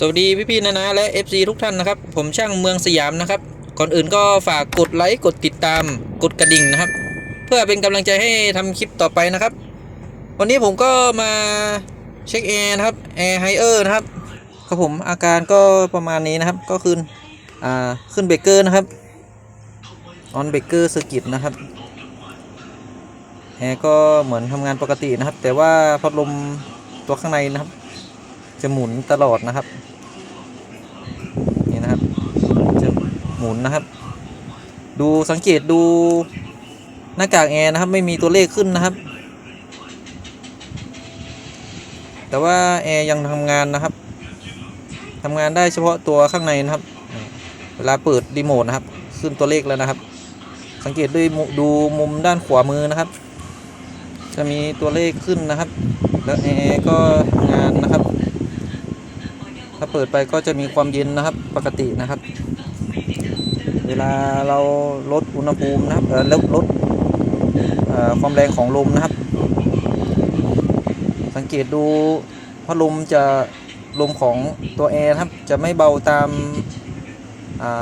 สวัสดีพี่ๆนะนะและ FC ทุกท่านนะครับ ผมช่างเมืองสยามนะครับ ก่อนอื่นก็ฝากกดไลค์กดติดตามกดกระดิ่งนะครับ เพื่อเป็นกำลังใจให้ทำคลิปต่อไปนะครับ วันนี้ผมก็มาเช็คแอร์นะครับแอร์ไฮเออร์นะครับครับผมอาการก็ประมาณนี้นะครับ ก็คืออ่าขึ้นเบรกเกอร์นะครับออนเบรกเกอร์สกิตนะครับแอร์ก็เหมือนทำงานปกตินะครับ แต่ว่าพัดลมตัวข้างในนะครับจะหมุนตลอดนะครับ นี่นะครับ จะ หมุนนะครับ ดูสังเกตดูหน้ากากแอร์นะครับ ไม่มีตัวเลขขึ้นนะครับ แต่ว่าแอร์ยังทำงานนะครับทำงานได้เฉพาะตัวข้างในนะครับ เวลาเปิดรีโมทนะครับ ขึ้นตัวเลขแล้วนะครับ สังเกตด้วยดูมุมด้านขวามือนะครับ จะมีตัวเลขขึ้นนะครับ แล้วแอร์ก็ทำงานนะครับ ถ้าเปิดไปก็จะมีความเย็นนะครับ ปกตินะครับ เวลาเราลดอุณหภูมินะครับเออลดลดความแรงของลมนะครับ สังเกตดูพัดลมจะลมของตัวแอร์ครับจะไม่เบาตาม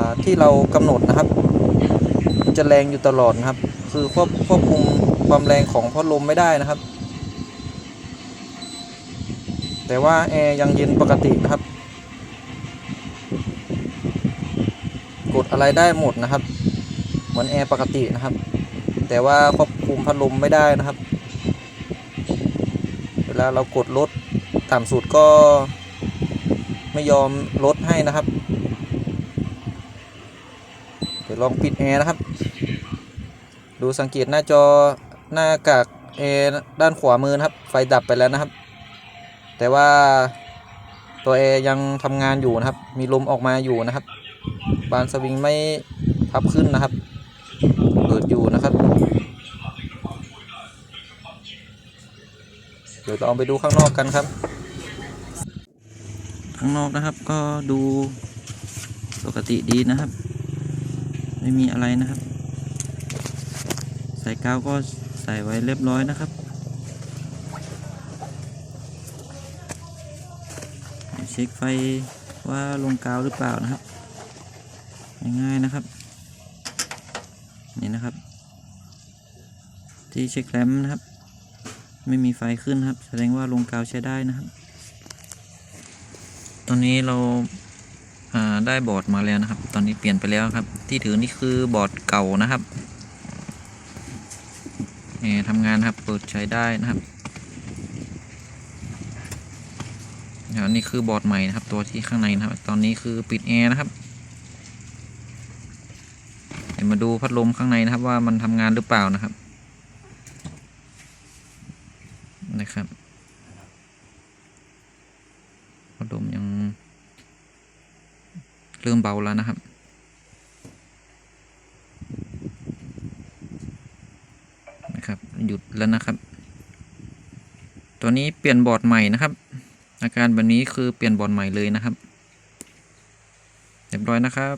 าที่เรากำหนดนะครับ จะแรงอยู่ตลอดนะครับ คือควบควบคุมความแรงของพัดลมไม่ได้นะครับ แต่ว่าแอร์ยังเย็นปกตินะครับ กด อะไรได้หมดนะครับ เหมือนแอร์ปกตินะครับ แต่ว่าควบคุมพัดลมไม่ได้นะครับ เวลาเรากดลดต่ำสุดก็ไม่ยอมลดให้นะครับ เดี๋ยวลองปิดแอร์นะครับ ดูสังเกตหน้าจอหน้ากากแอร์ด้านขวามือนะครับ ไฟดับไปแล้วนะครับ แต่ว่าตัวแอร์ยังทำงานอยู่นะครับ มีลมออกมาอยู่นะครับ บานสวิงไม่พับขึ้นนะครับ เปิดอยู่นะครับ เดี๋ยวเราไปดูข้างนอกกันครับ ข้างนอกนะครับก็ดูปกติดีนะครับ ไม่มีอะไรนะครับ ใส่กาวก็ใส่ไว้เรียบร้อยนะครับเช็คไฟว่าลงกาวหรือเปล่านะครับ ง่ายๆนะครับ นี่นะครับ ที่เช็คแรมนะครับ ไม่มีไฟขึ้นครับ แสดงว่าลงกาวใช้ได้นะครับ ตอนนี้เราาได้บอร์ดมาแล้วนะครับ ตอนนี้เปลี่ยนไปแล้วครับ ที่ถือนี่คือบอร์ดเก่านะครับแอร์ทำงานครับ เปิดใช้ได้นะครับอันนี้คือบอร์ดใหม่นะครับ ตัวที่ข้างในนะครับ ตอนนี้คือปิดแอร์นะครับ มาดูพัดลมข้างในนะครับ ว่ามันทำงานหรือเปล่านะครับ นะครับพัดลมยังเริ่มเบาแล้วนะครับนะครับหยุดแล้วนะครับ ตัวนี้เปลี่ยนบอร์ดใหม่นะครับ อาการแบบนี้คือเปลี่ยนบอร์ดใหม่เลยนะครับเรียบร้อยนะครับ